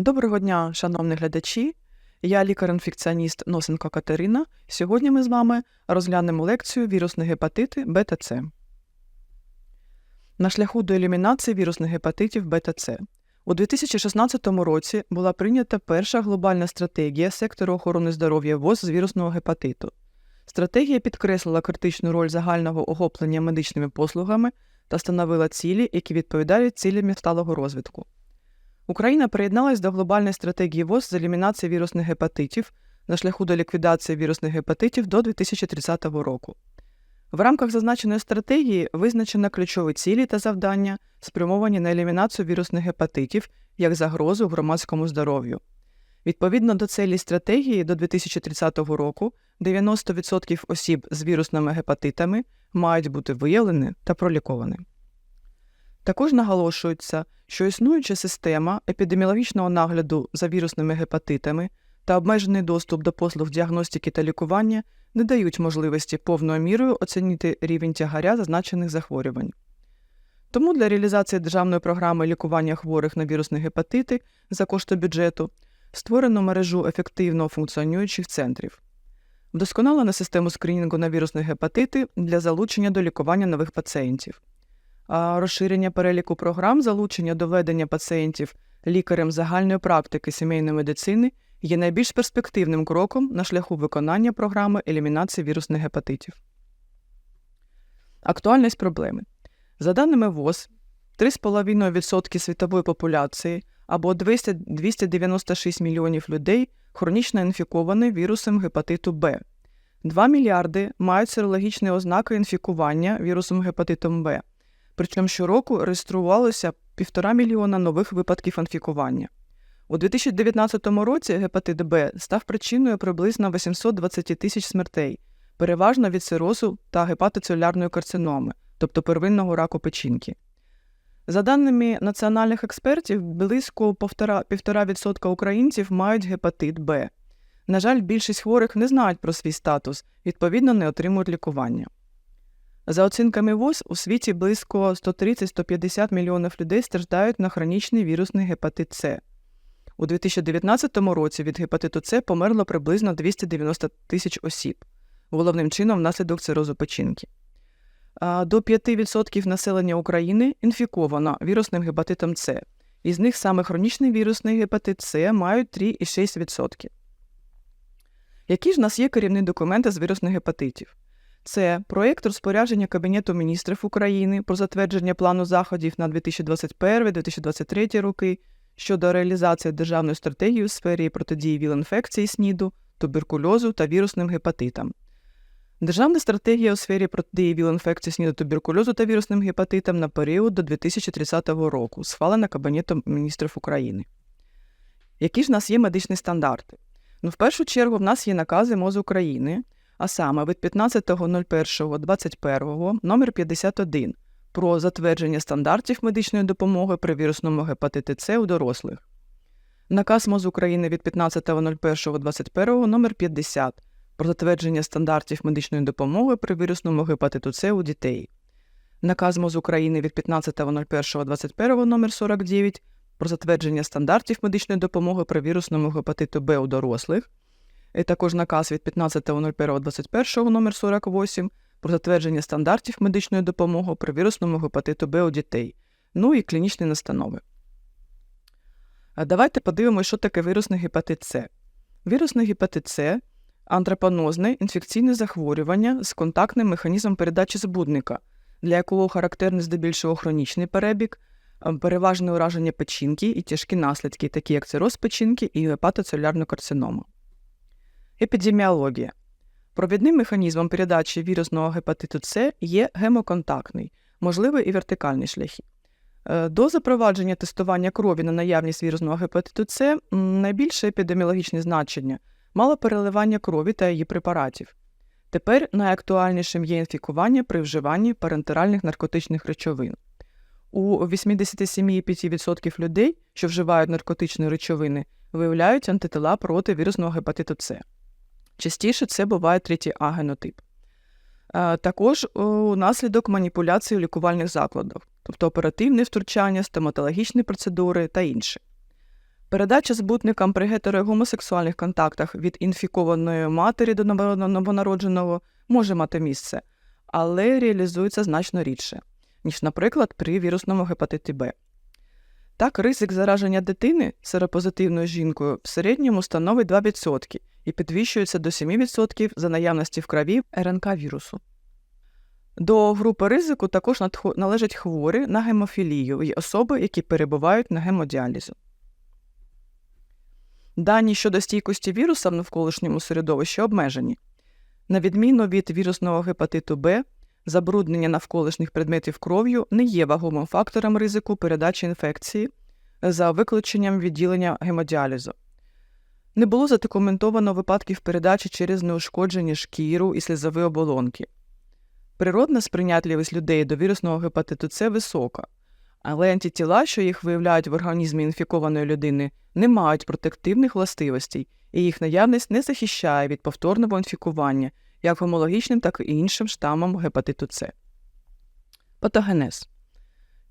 Доброго дня, шановні глядачі. Я лікар-інфекціоніст Носенко Катерина. Сьогодні ми з вами розглянемо лекцію вірусні гепатити бета С. На шляху до елімінації вірусних гепатитів бета С. У 2016 році була прийнята перша глобальна стратегія сектору охорони здоров'я ВОЗ з вірусного гепатиту. Стратегія підкреслила критичну роль загального охоплення медичними послугами та становила цілі, які відповідають цілям сталого розвитку. Україна приєдналась до глобальної стратегії ВОЗ з елімінації вірусних гепатитів на шляху до ліквідації вірусних гепатитів до 2030 року. В рамках зазначеної стратегії визначено ключові цілі та завдання, спрямовані на елімінацію вірусних гепатитів як загрозу громадському здоров'ю. Відповідно до целі стратегії до 2030 року 90% осіб з вірусними гепатитами мають бути виявлені та проліковані. Також наголошується, що існуюча система епідеміологічного нагляду за вірусними гепатитами та обмежений доступ до послуг діагностики та лікування не дають можливості повною мірою оцінити рівень тягаря зазначених захворювань. Тому для реалізації державної програми лікування хворих на вірусні гепатити за кошти бюджету створено мережу ефективно функціонуючих центрів. Вдосконалено систему скринінгу на вірусні гепатити для залучення до лікування нових пацієнтів розширення переліку програм залучення до ведення пацієнтів лікарем загальної практики сімейної медицини є найбільш перспективним кроком на шляху виконання програми елімінації вірусних гепатитів. Актуальність проблеми. За даними ВОЗ, 3,5% світової популяції або 200, 296 мільйонів людей хронічно інфіковані вірусом гепатиту Б. 2 мільярди мають серологічні ознаки інфікування вірусом гепатитом Б. Причому щороку реєструвалося півтора мільйона нових випадків інфікування. У 2019 році гепатит Б став причиною приблизно 820 тисяч смертей, переважно від цирозу та гепатоцелюлярної карциноми, тобто первинного раку печінки. За даними національних експертів, близько 1,5% українців мають гепатит Б. На жаль, більшість хворих не знають про свій статус, відповідно, не отримують лікування. За оцінками ВОЗ, у світі близько 130-150 мільйонів людей страждають на хронічний вірусний гепатит С. У 2019 році від гепатиту С померло приблизно 290 тисяч осіб, головним чином внаслідок цирозу печінки. До 5% населення України інфіковано вірусним гепатитом С, із них саме хронічний вірусний гепатит С мають 3,6%. Які ж у нас є керівні документи з вірусних гепатитів? Це проєкт розпорядження Кабінету міністрів України про затвердження плану заходів на 2021-2023 роки щодо реалізації державної стратегії у сфері протидії ВІЛ-інфекції СНІДу, туберкульозу та вірусним гепатитам. Державна стратегія у сфері протидії ВІЛ-інфекції СНІДу, туберкульозу та вірусним гепатитам на період до 2030 року, схвалена Кабінетом міністрів України. Які ж у нас є медичні стандарти? Ну, в першу чергу, в нас є накази МОЗ України а саме від 15.01.21 номер 51 про затвердження стандартів медичної допомоги при вірусному гепатиті С у дорослих. Наказ МОЗ України від 15.01.21 номер 50 про затвердження стандартів медичної допомоги при вірусному гепатиту С у дітей. Наказ МОЗ України від 15.01.21 номер 49 про затвердження стандартів медичної допомоги при вірусному гепатиту Б у дорослих і також наказ від 15.01.21 номер 48 про затвердження стандартів медичної допомоги при вірусному гепатиту Б у дітей, ну і клінічні настанови. Давайте подивимося, що таке вірусний гепатит С. Вірусний гепатит С антропонозне інфекційне захворювання з контактним механізмом передачі збудника, для якого характерний здебільшого хронічний перебіг, переважне ураження печінки і тяжкі наслідки, такі як цироз печінки і гепатоцелюлярна карцинома. Епідеміологія. Провідним механізмом передачі вірусного гепатиту С є гемоконтактний, можливий і вертикальний шляхи. Е, до запровадження тестування крові на наявність вірусного гепатиту С найбільше епідеміологічне значення мало переливання крові та її препаратів. Тепер найактуальнішим є інфікування при вживанні парентеральних наркотичних речовин. У 87,5% людей, що вживають наркотичні речовини, виявляють антитила проти вірусного гепатиту С. Частіше це буває третій А генотип. Е, також унаслідок маніпуляції у лікувальних закладах, тобто оперативне втручання, стоматологічні процедури та інше. Передача збутникам при гетерогомосексуальних контактах від інфікованої матері до новонародженого може мати місце, але реалізується значно рідше, ніж, наприклад, при вірусному гепатиті Б. Так, ризик зараження дитини серопозитивною жінкою в середньому становить 2% і підвищується до 7% за наявності в крові РНК вірусу. До групи ризику також належать хворі на гемофілію і особи, які перебувають на гемодіалізу. Дані щодо стійкості віруса в навколишньому середовищі обмежені. На відміну від вірусного гепатиту Б, забруднення навколишніх предметів кров'ю не є вагомим фактором ризику передачі інфекції за виключенням відділення гемодіалізу. Не було задокументовано випадків передачі через неушкоджені шкіру і слізові оболонки. Природна сприйнятливість людей до вірусного гепатиту С висока, але антитіла, що їх виявляють в організмі інфікованої людини, не мають протективних властивостей, і їх наявність не захищає від повторного інфікування як гомологічним, так і іншим штамом гепатиту С. Патогенез.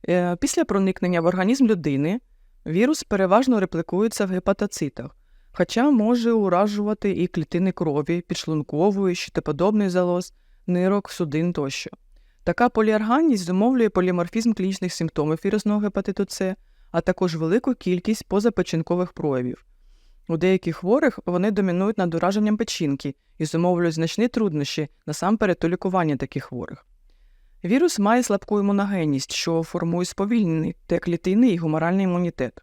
Е, Після проникнення в організм людини вірус переважно реплікується в гепатоцитах, хоча може уражувати і клітини крові, підшлункової, щитоподобний залоз, нирок, судин тощо. Така поліарганність зумовлює поліморфізм клінічних симптомів вірусного гепатиту С, а також велику кількість позапечінкових проявів. У деяких хворих вони домінують над ураженням печінки і зумовлюють значні труднощі насамперед у лікуванні таких хворих. Вірус має слабку імуногенність, що формує сповільнений Т-клітинний і гуморальний імунітет.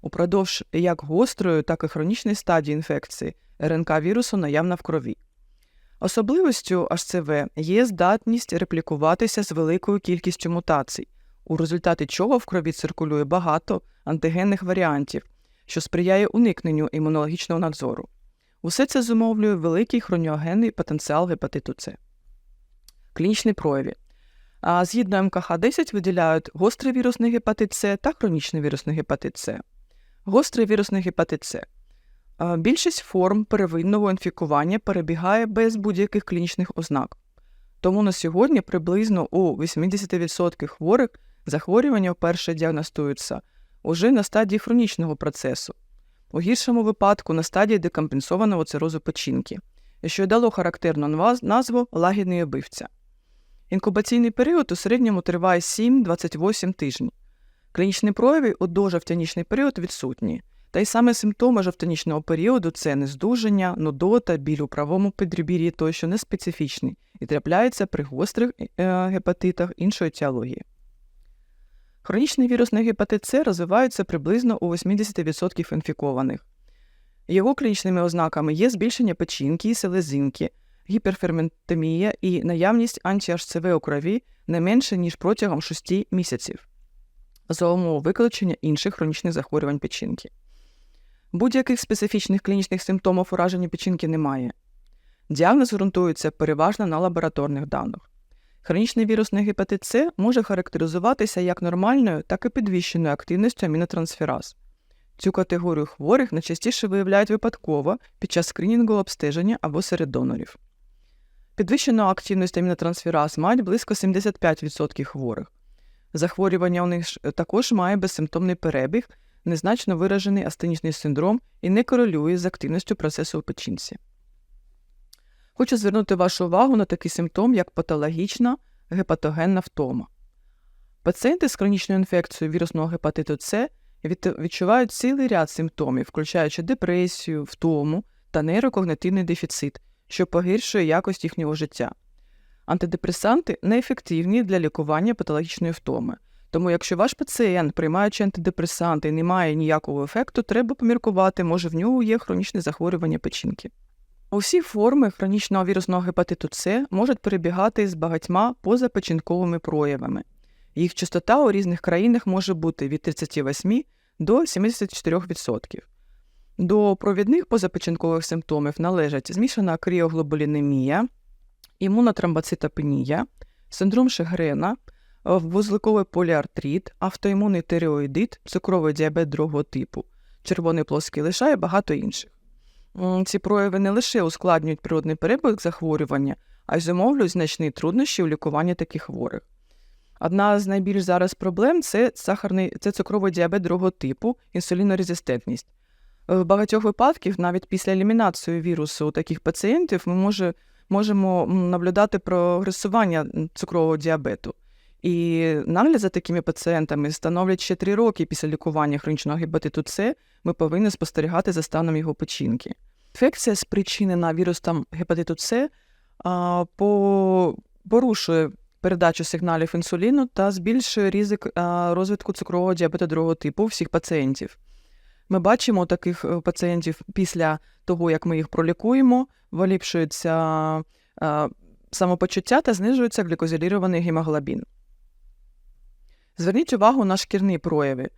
Упродовж як гострої, так і хронічної стадії інфекції РНК вірусу наявна в крові. Особливістю HCV є здатність реплікуватися з великою кількістю мутацій, у результаті чого в крові циркулює багато антигенних варіантів, що сприяє уникненню імунологічного надзору. Усе це зумовлює великий хроніогенний потенціал гепатиту С. Клінічні прояви. А згідно МКХ-10 виділяють гострий вірусний гепатит С та хронічний вірусний гепатит С. Гострий вірусний гепатит С. Більшість форм первинного інфікування перебігає без будь-яких клінічних ознак. Тому на сьогодні приблизно у 80% хворих захворювання вперше діагностуються уже на стадії хронічного процесу, у гіршому випадку на стадії декомпенсованого цирозу печінки, що й дало характерну назву лагідний убивця. Інкубаційний період у середньому триває 7-28 тижнів. Клінічні прояви у дожавтянічний період відсутні, та й саме симптоми жовтянічного періоду це нездужання, нудота, біль у правому підребір'ї тощо не специфічні і трапляються при гострих е, гепатитах іншої етіології. Хронічний вірусний гепатит С розвивається приблизно у 80% інфікованих. Його клінічними ознаками є збільшення печінки і селезинки, гіперферментемія і наявність анті-HCV у крові не менше, ніж протягом 6 місяців, за умови виключення інших хронічних захворювань печінки. Будь-яких специфічних клінічних симптомів ураження печінки немає. Діагноз ґрунтується переважно на лабораторних даних. Хронічний вірусний гепатит С може характеризуватися як нормальною, так і підвищеною активністю амінотрансфераз. Цю категорію хворих найчастіше виявляють випадково під час скринінгу обстеження або серед донорів. Підвищену активність амінотрансфераз мають близько 75% хворих. Захворювання у них також має безсимптомний перебіг, незначно виражений астенічний синдром і не корелює з активністю процесу у печінці. Хочу звернути вашу увагу на такий симптом, як патологічна гепатогенна втома. Пацієнти з хронічною інфекцією вірусного гепатиту С відчувають цілий ряд симптомів, включаючи депресію, втому та нейрокогнитивний дефіцит, що погіршує якість їхнього життя. Антидепресанти неефективні для лікування патологічної втоми. Тому, якщо ваш пацієнт, приймаючи антидепресанти, не має ніякого ефекту, треба поміркувати, може в нього є хронічне захворювання печінки. Усі форми хронічного вірусного гепатиту С можуть перебігати з багатьма позапечінковими проявами. Їх частота у різних країнах може бути від 38 до 74%. До провідних позапечінкових симптомів належать змішана кріоглобулінемія, імунотромбоцитопенія, синдром Шегрена, вузликовий поліартрит, автоімунний тиреоїдит, цукровий діабет другого типу, червоний плоский лиша і багато інших. Ці прояви не лише ускладнюють природний перебіг захворювання, а й зумовлюють значні труднощі у лікуванні таких хворих. Одна з найбільш зараз проблем це сахарний це цукровий діабет другого типу, інсулінорезистентність. В багатьох випадках, навіть після елімінації вірусу у таких пацієнтів, ми може, можемо наблюдати прогресування цукрового діабету. І нагляд за такими пацієнтами становлять ще три роки після лікування хронічного гепатиту С, ми повинні спостерігати за станом його печінки. Інфекція, спричинена вірусом гепатиту С, по- порушує передачу сигналів інсуліну та збільшує ризик розвитку цукрового діабету другого типу всіх пацієнтів. Ми бачимо таких е, пацієнтів після того, як ми їх пролікуємо, поліпшується а, самопочуття та знижується глікозилірований гемоглобін. Зверніть увагу на шкірні прояви.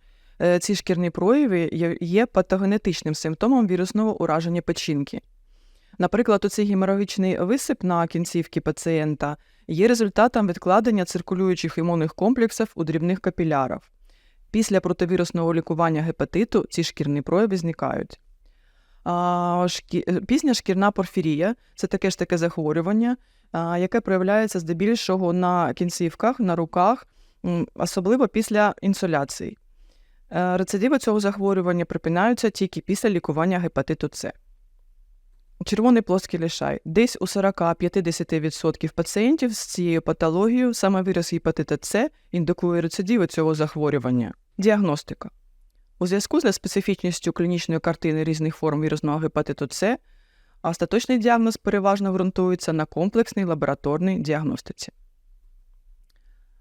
Е, Ці шкірні прояви є- патогенетичним симптомом вірусного ураження печінки. Наприклад, оцей геморагічний висип на кінцівці пацієнта є результатом відкладення циркулюючих імунних комплексів у дрібних капілярах. Після противірусного лікування гепатиту ці шкірні прояви зникають. А, шкі... е, Пізня шкірна порфірія це таке ж таке захворювання, а, яке проявляється здебільшого на кінцівках, на руках, особливо після інсоляції. Е, Рецидиви цього захворювання припиняються тільки після лікування гепатиту С. Червоний плоский лишай. Десь у 40-50% пацієнтів з цією патологією саме вірус гепатита С індикує рецидиви цього захворювання. Діагностика. У зв'язку з специфічністю клінічної картини різних форм вірусного гепатиту С, остаточний діагноз переважно ґрунтується на комплексній лабораторній діагностиці.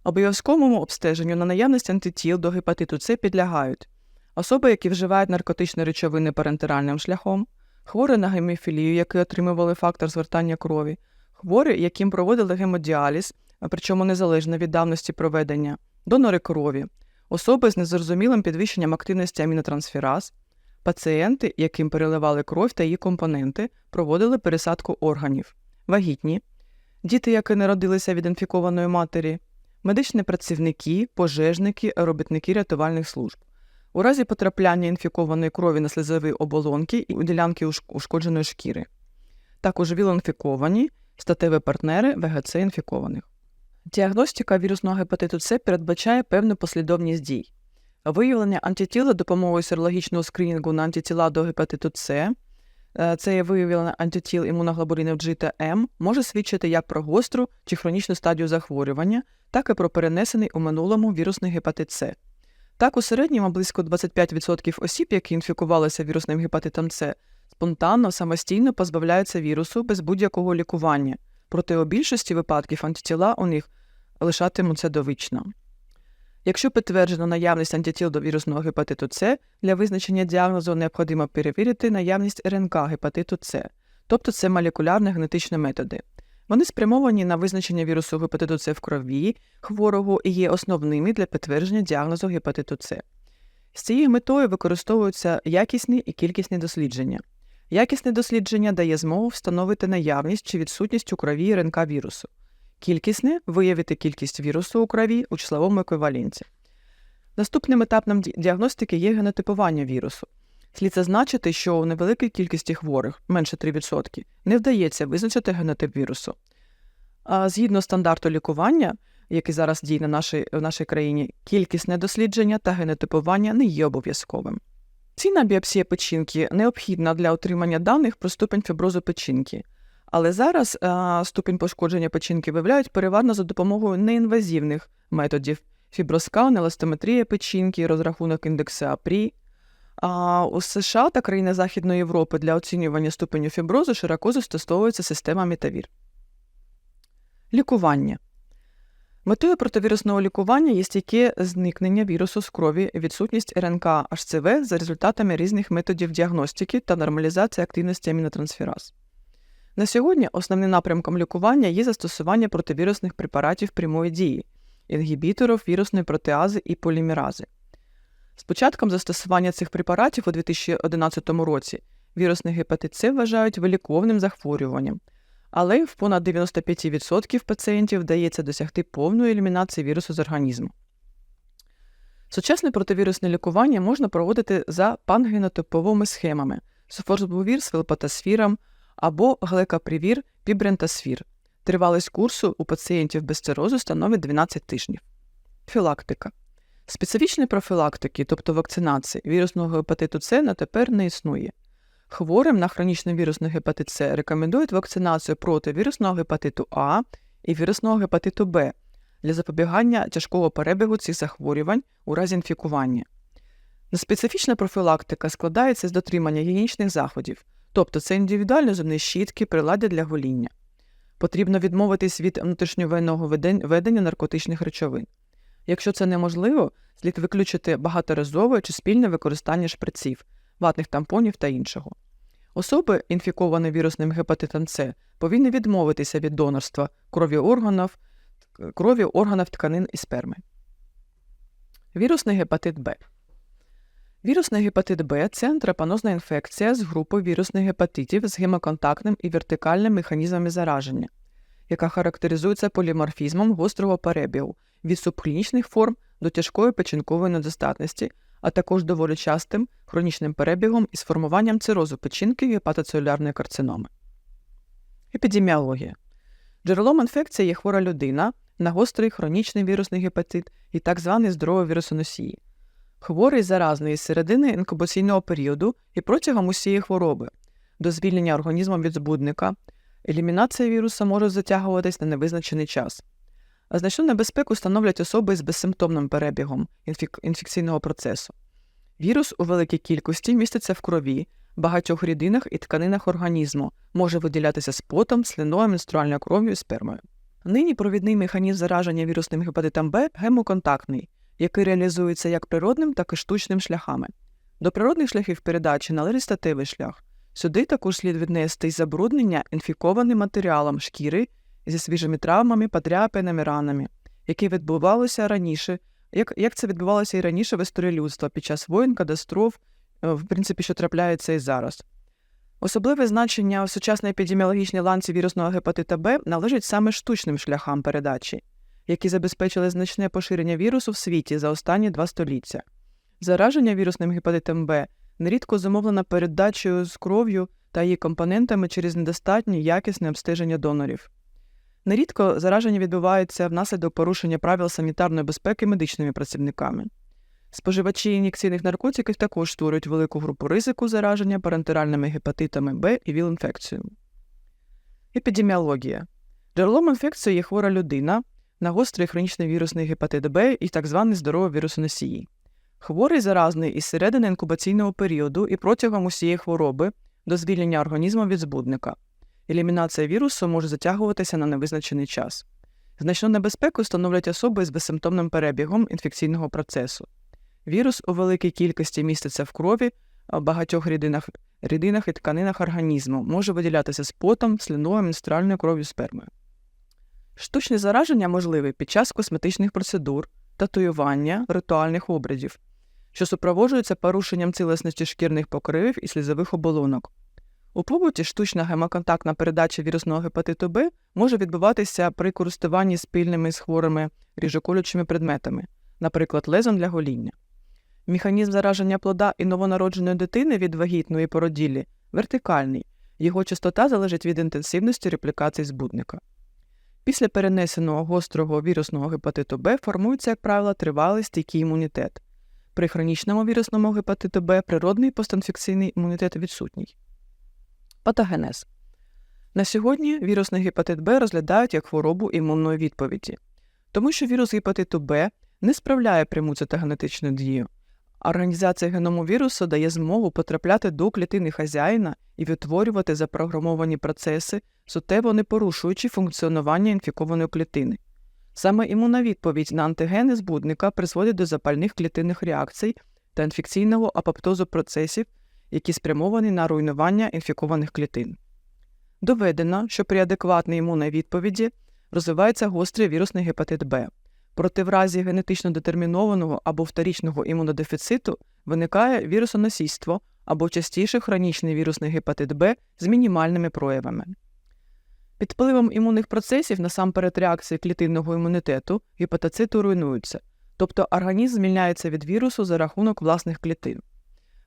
Обов'язковому обстеженню на наявність антитіл до гепатиту С підлягають. Особи, які вживають наркотичні речовини парентеральним шляхом, хворі на гемофілію, які отримували фактор звертання крові, хворі, яким проводили гемодіаліз, причому незалежно від давності проведення, донори крові, особи з незрозумілим підвищенням активності амінотрансфераз, пацієнти, яким переливали кров та її компоненти, проводили пересадку органів, вагітні, діти, які народилися від інфікованої матері, медичні працівники, пожежники, робітники рятувальних служб. У разі потрапляння інфікованої крові на слизові оболонки і у ділянки ушкодженої шкіри. Також віл-інфіковані, статеві партнери ВГЦ інфікованих. Діагностика вірусного гепатиту С передбачає певну послідовність дій. Виявлення антитіл за допомогою серологічного скринінгу на антитіла до гепатиту С, це є виявлення антитіл імуноглобулінів G та М, може свідчити як про гостру чи хронічну стадію захворювання, так і про перенесений у минулому вірусний гепатит С. Так, у середньому близько 25% осіб, які інфікувалися вірусним гепатитом С, спонтанно самостійно позбавляються вірусу без будь-якого лікування, проте у більшості випадків антитіла у них лишатимуться довічно. Якщо підтверджено наявність антитіл до вірусного гепатиту С, для визначення діагнозу необхідно перевірити наявність РНК гепатиту С, тобто це молекулярні генетичні методи. Вони спрямовані на визначення вірусу гепатиту С в крові хворого і є основними для підтвердження діагнозу гепатиту С. З цією метою використовуються якісні і кількісні дослідження. Якісне дослідження дає змогу встановити наявність чи відсутність у крові РНК вірусу. Кількісне виявити кількість вірусу у крові у числовому еквіваленті. Наступним етапом діагностики є генотипування вірусу. Слід зазначити, що у невеликій кількості хворих, менше 3%, не вдається визначити генотип вірусу. А згідно стандарту лікування, який зараз діє на нашій, в нашій країні, кількісне дослідження та генотипування не є обов'язковим. Цінна біопсія печінки необхідна для отримання даних про ступень фіброзу печінки. Але зараз а, ступінь пошкодження печінки виявляють переважно за допомогою неінвазивних методів фіброскан, еластометрія печінки, розрахунок індексу АПРІ. А у США та країни Західної Європи для оцінювання ступеню фіброзу широко застосовується система Метавір. Лікування. Метою противірусного лікування є стійке зникнення вірусу з крові, відсутність РНК HCV за результатами різних методів діагностики та нормалізації активності амінотрансфераз. На сьогодні основним напрямком лікування є застосування противірусних препаратів прямої дії, інгібіторів вірусної протеази і полімерази. З початком застосування цих препаратів у 2011 році вірусний гепатит С вважають виліковним захворюванням, але в понад 95% пацієнтів вдається досягти повної елімінації вірусу з організму. Сучасне противірусне лікування можна проводити за пангенотиповими схемами софорсбувір з філпатосфіром або глекапривір пібрентасфір. Тривалість курсу у пацієнтів без цирозу становить 12 тижнів. Профілактика. Специфічної профілактики, тобто вакцинації вірусного гепатиту С на тепер не існує. Хворим на хронічний вірусний гепатит С рекомендують вакцинацію проти вірусного гепатиту А і вірусного гепатиту Б для запобігання тяжкого перебігу цих захворювань у разі інфікування. Неспецифічна профілактика складається з дотримання гігієнічних заходів, тобто це індивідуальні зубні щітки, приладдя для гоління. Потрібно відмовитись від внутрішньовенного ведення наркотичних речовин. Якщо це неможливо, слід виключити багаторазове чи спільне використання шприців, ватних тампонів та іншого. Особи, інфіковані вірусним гепатитом С, повинні відмовитися від донорства крові органів, крові органів тканин і сперми. Вірусний гепатит Б. Вірусний гепатит Б це антрапанозна інфекція з групи вірусних гепатитів з гемоконтактним і вертикальним механізмами зараження, яка характеризується поліморфізмом гострого перебігу від субклінічних форм до тяжкої печінкової недостатності, а також доволі частим хронічним перебігом із формуванням цирозу печінки і гепатоцелюлярної карциноми. Епідеміологія. Джерелом інфекції є хвора людина на гострий хронічний вірусний гепатит і так званий здоровий вірусоносії. Хворий заразний із середини інкубаційного періоду і протягом усієї хвороби, до звільнення організму від збудника, елімінація віруса може затягуватись на невизначений час. А значну небезпеку становлять особи з безсимптомним перебігом інфік- інфекційного процесу. Вірус у великій кількості міститься в крові, багатьох рідинах і тканинах організму, може виділятися з потом, слиною, менструальною кров'ю і спермою. Нині провідний механізм зараження вірусним гепатитом Б гемоконтактний, який реалізується як природним, так і штучним шляхами. До природних шляхів передачі належить статевий шлях. Сюди також слід віднести й забруднення інфікованим матеріалом шкіри зі свіжими травмами, подряпинами, ранами, які відбувалося раніше, як, як це відбувалося і раніше в історії людства під час воєн, катастроф, е, в принципі, що трапляється і зараз. Особливе значення в сучасній епідеміологічній ланці вірусного гепатита Б належить саме штучним шляхам передачі, які забезпечили значне поширення вірусу в світі за останні два століття. Зараження вірусним гепатитом Б нерідко зумовлено передачею з кров'ю та її компонентами через недостатнє якісне обстеження донорів. Нерідко зараження відбувається внаслідок порушення правил санітарної безпеки медичними працівниками. Споживачі ін'єкційних наркотиків також створюють велику групу ризику зараження парентеральними гепатитами Б і ВІЛ-інфекцією. Епідеміологія. Джерелом інфекції є хвора людина на гострий хронічний вірусний гепатит Б і так званий здоровий вірусоносії. Хворий заразний із середини інкубаційного періоду і протягом усієї хвороби до звільнення організму від збудника. Елімінація вірусу може затягуватися на невизначений час. Значну небезпеку становлять особи з безсимптомним перебігом інфекційного процесу. Вірус у великій кількості міститься в крові, в багатьох рідинах, рідинах і тканинах організму, може виділятися з потом, слиною, менструальною кров'ю спермою. Штучне зараження можливе під час косметичних процедур, татуювання, ритуальних обрядів, що супроводжуються порушенням цілісності шкірних покривів і слізових оболонок. У побуті штучна гемоконтактна передача вірусного гепатиту Б може відбуватися при користуванні спільними з хворими ріжоколючими предметами, наприклад, лезом для гоління. Механізм зараження плода і новонародженої дитини від вагітної породіллі вертикальний, його частота залежить від інтенсивності реплікації збудника. Після перенесеного гострого вірусного гепатиту Б формується, як правило, тривалий стійкий імунітет. При хронічному вірусному гепатиту Б природний постінфекційний імунітет відсутній. Патогенез. На сьогодні вірусний гепатит Б розглядають як хворобу імунної відповіді, тому що вірус гепатиту Б не справляє пряму цитогенетичну дію. Організація геному вірусу дає змогу потрапляти до клітини хазяїна і відтворювати запрограмовані процеси, суттєво не порушуючи функціонування інфікованої клітини. Саме імунна відповідь на антигени збудника призводить до запальних клітинних реакцій та інфекційного апоптозу процесів, які спрямовані на руйнування інфікованих клітин. Доведено, що при адекватній імунній відповіді розвивається гострий вірусний гепатит Б. Проте в разі генетично детермінованого або вторічного імунодефіциту виникає вірусоносійство або частіше хронічний вірусний гепатит Б з мінімальними проявами. Під впливом імунних процесів насамперед реакції клітинного імунітету гепатоцити руйнуються, тобто організм звільняється від вірусу за рахунок власних клітин.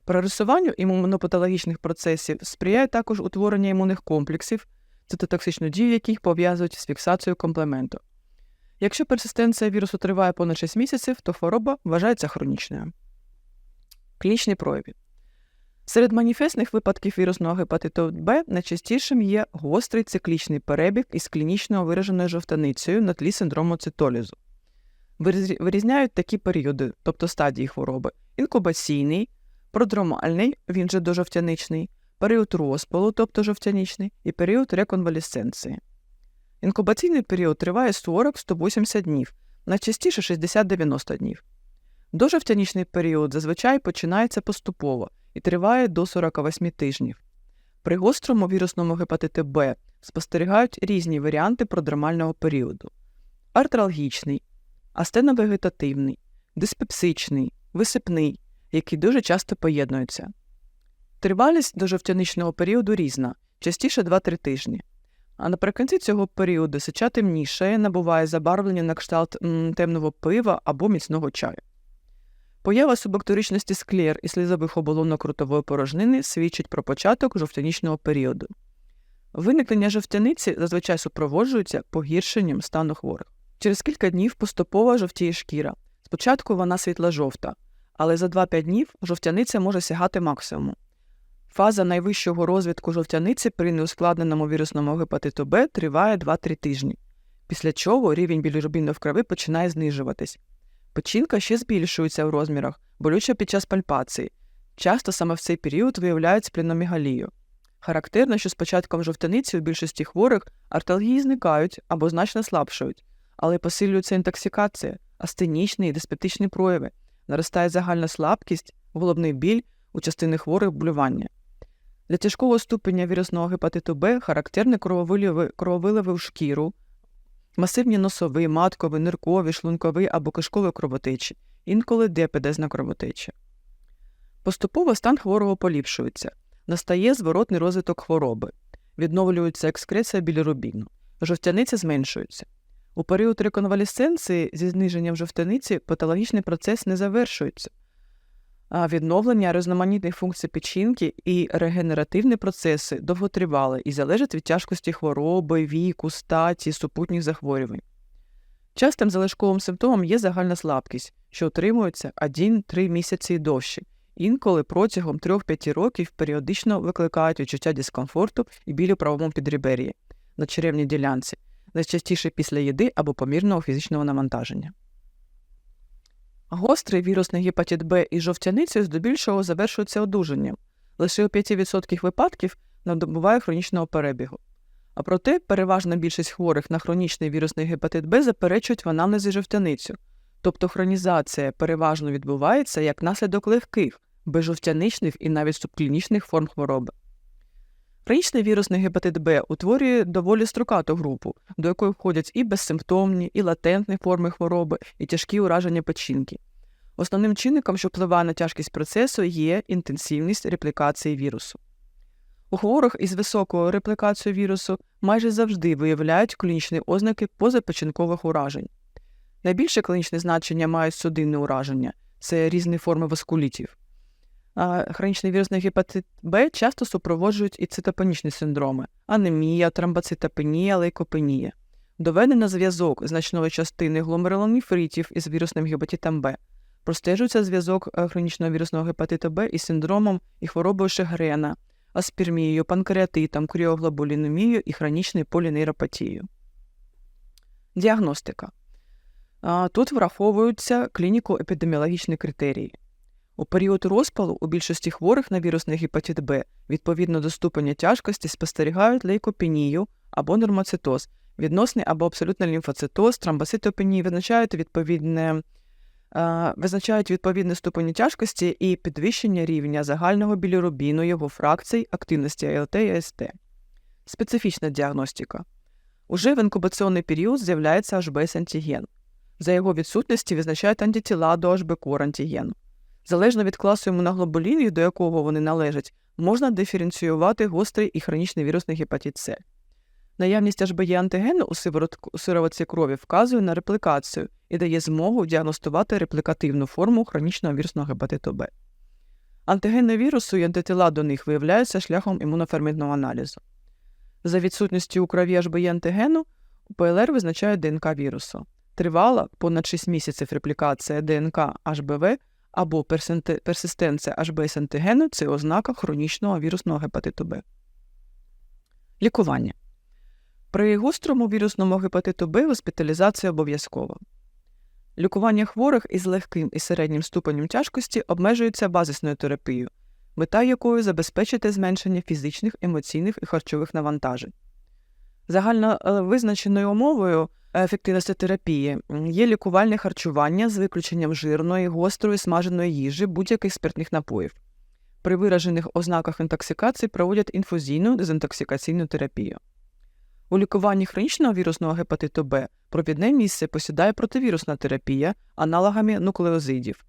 Прогресуванню імунопатологічних процесів сприяє також утворення імунних комплексів, цитотоксичну дію яких пов'язують з фіксацією комплементу. Якщо персистенція вірусу триває понад 6 місяців, то хвороба вважається хронічною. Клінічні прояви. Серед маніфестних випадків вірусного гепатиту Б найчастішим є гострий циклічний перебіг із клінічно вираженою жовтаницею на тлі синдрому цитолізу. Вирізняють такі періоди, тобто стадії хвороби: інкубаційний, продромальний, він же дожовтяничний, період розпалу, тобто жовтяничний, і період реконвалесценції. Інкубаційний період триває 40-180 днів, найчастіше 60-90 днів. Дожовтянічний період зазвичай починається поступово і триває до 48 тижнів. При гострому вірусному гепатиті Б спостерігають різні варіанти продромального періоду: артралгічний, астеновегетативний, диспепсичний, висипний, які дуже часто поєднуються. Тривалість дожовтяничного періоду різна, частіше 2-3 тижні. А наприкінці цього періоду сеча темнішає, набуває забарвлення на кшталт темного пива або міцного чаю. Поява субакторичності склер і слізових оболонок ротової порожнини свідчить про початок жовтянічного періоду. Виникнення жовтяниці зазвичай супроводжується погіршенням стану хворих. Через кілька днів поступово жовтіє шкіра. Спочатку вона світло-жовта, але за 2-5 днів жовтяниця може сягати максимуму. Фаза найвищого розвитку жовтяниці при неускладненому вірусному гепатиту Б триває 2-3 тижні, після чого рівень білірубіну в крові починає знижуватись. Печінка ще збільшується в розмірах, болюча під час пальпації. Часто саме в цей період виявляють спліномігалію. Характерно, що з початком жовтяниці у більшості хворих арталгії зникають або значно слабшають, але посилюється інтоксикація, астенічні і диспептичні прояви, наростає загальна слабкість, головний біль у частини хворих блювання. Для тяжкого ступеня вірусного гепатиту Б характерні крововиливи, в шкіру, масивні носові, маткові, ниркові, шлункові або кишкові кровотечі, інколи диапедезна кровотеча. Поступово стан хворого поліпшується, настає зворотний розвиток хвороби, відновлюється екскреція білірубіну, жовтяниця зменшується. У період реконвалесценції зі зниженням жовтяниці патологічний процес не завершується. Відновлення різноманітних функцій печінки і регенеративні процеси довготривали і залежать від тяжкості хвороби, віку, статі, супутніх захворювань. Частим залишковим симптомом є загальна слабкість, що утримується 1-3 місяці і довше. Інколи протягом 3-5 років періодично викликають відчуття дискомфорту і біль у правому підрібер'ї на черевній ділянці, найчастіше після їди або помірного фізичного навантаження. Гострий вірусний гепатит Б із жовтяницею здебільшого завершується одужанням. Лише у 5% випадків набуває хронічного перебігу. А проте переважна більшість хворих на хронічний вірусний гепатит Б заперечують в анамнезі жовтяницю, тобто хронізація переважно відбувається як наслідок легких, безжовтяничних і навіть субклінічних форм хвороби. Хронічний вірусний гепатит Б утворює доволі строкату групу, до якої входять і безсимптомні, і латентні форми хвороби, і тяжкі ураження печінки. Основним чинником, що впливає на тяжкість процесу, є інтенсивність реплікації вірусу. У хворих із високою реплікацією вірусу майже завжди виявляють клінічні ознаки позапечінкових уражень. Найбільше клінічне значення мають судинне ураження це різні форми васкулітів. Хронічний вірусний гепатит Б часто супроводжують і цитопенічні синдроми анемія, тромбоцитопенія, лейкопенія. Доведено зв'язок значної частини гломерулонефритів із вірусним гепатитом Б. Простежується зв'язок е, хронічного вірусного гепатиту Б із синдромом і хворобою Шегрена, аспірмією, панкреатитом, кріоглобулінемією і хронічною полінейропатією. Діагностика. Тут враховуються клініко-епідеміологічні критерії. У період розпалу у більшості хворих на вірусний гепатит Б відповідно до ступеня тяжкості спостерігають лейкопенію або нормоцитоз, відносний або абсолютний лімфоцитоз, тромбоцитопенії визначають відповідне, е, визначають відповідне ступені тяжкості і підвищення рівня загального білірубіну, його фракцій, активності АЛТ і АСТ. Специфічна діагностика. Уже в інкубаційний період з'являється HBS-антиген. За його відсутності визначають антитіла до HB-core-антигену. Залежно від класу імуноглобулінів, до якого вони належать, можна диференціювати гострий і хронічний вірусний гепатит С. Наявність HBE антигену у сироватці крові вказує на реплікацію і дає змогу діагностувати реплікативну форму хронічного вірусного гепатиту Б. Антигени вірусу і антитила до них виявляються шляхом імуноферментного аналізу. За відсутністю у крові HBE антигену, ПЛР визначає ДНК вірусу. тривала понад 6 місяців реплікація ДНК HBV або персистенція HBS антигену це ознака хронічного вірусного гепатиту Б. Лікування. При гострому вірусному гепатиту Б госпіталізація обов'язкова. Лікування хворих із легким і середнім ступенем тяжкості обмежується базисною терапією, мета якої забезпечити зменшення фізичних, емоційних і харчових навантажень. Загально е, визначеною умовою ефективності терапії є лікувальне харчування з виключенням жирної, гострої, смаженої їжі, будь-яких спиртних напоїв. При виражених ознаках інтоксикації проводять інфузійну дезінтоксикаційну терапію. У лікуванні хронічного вірусного гепатиту Б провідне місце посідає противірусна терапія аналогами нуклеозидів.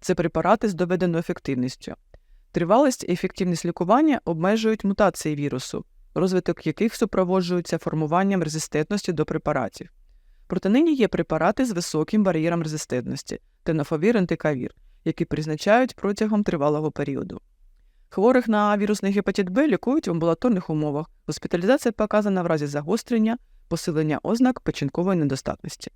Це препарати з доведеною ефективністю. Тривалість і ефективність лікування обмежують мутації вірусу, розвиток яких супроводжується формуванням резистентності до препаратів. Проте нині є препарати з високим бар'єром резистентності тенофовір ентикавір, які призначають протягом тривалого періоду. Хворих на вірусний гепатит Б лікують в амбулаторних умовах. Госпіталізація показана в разі загострення, посилення ознак печінкової недостатності.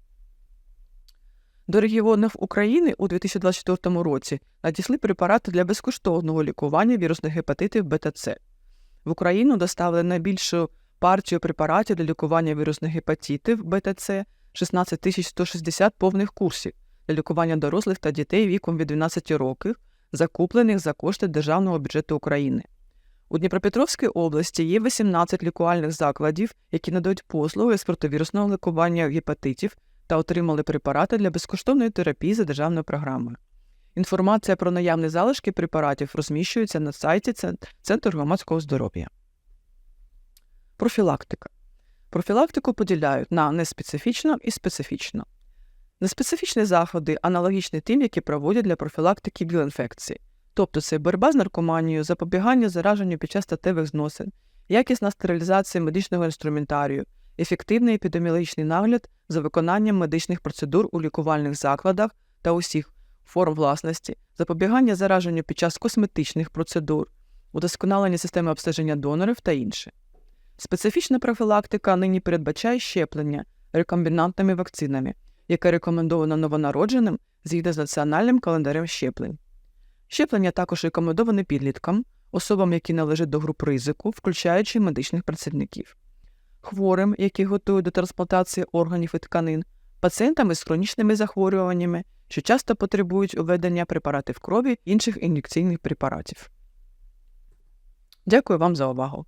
До регіонів України у 2024 році надійшли препарати для безкоштовного лікування вірусних гепатитів бета-С. В Україну доставили найбільшу партію препаратів для лікування вірусних гепатитів бета-С 16 160 повних курсів для лікування дорослих та дітей віком від 12 років, закуплених за кошти Державного бюджету України. У Дніпропетровській області є 18 лікувальних закладів, які надають послуги з противірусного лікування гепатитів та отримали препарати для безкоштовної терапії за державною програмою. Інформація про наявні залишки препаратів розміщується на сайті Центру громадського здоров'я. Профілактика. Профілактику поділяють на неспецифічну і специфічну. Неспецифічні заходи аналогічні тим, які проводять для профілактики ВІЛ-інфекції. Тобто це боротьба з наркоманією, запобігання зараженню під час статевих зносин, якісна стерилізація медичного інструментарію, ефективний епідеміологічний нагляд за виконанням медичних процедур у лікувальних закладах та усіх форм власності, запобігання зараженню під час косметичних процедур, удосконалення системи обстеження донорів та інше. Специфічна профілактика нині передбачає щеплення рекомбінантними вакцинами, яке рекомендовано новонародженим згідно з національним календарем щеплень. Щеплення також рекомендоване підліткам, особам, які належать до груп ризику, включаючи медичних працівників, хворим, які готують до трансплантації органів і тканин, пацієнтами з хронічними захворюваннями, що часто потребують уведення препаратів крові інших ін'єкційних препаратів. Дякую вам за увагу.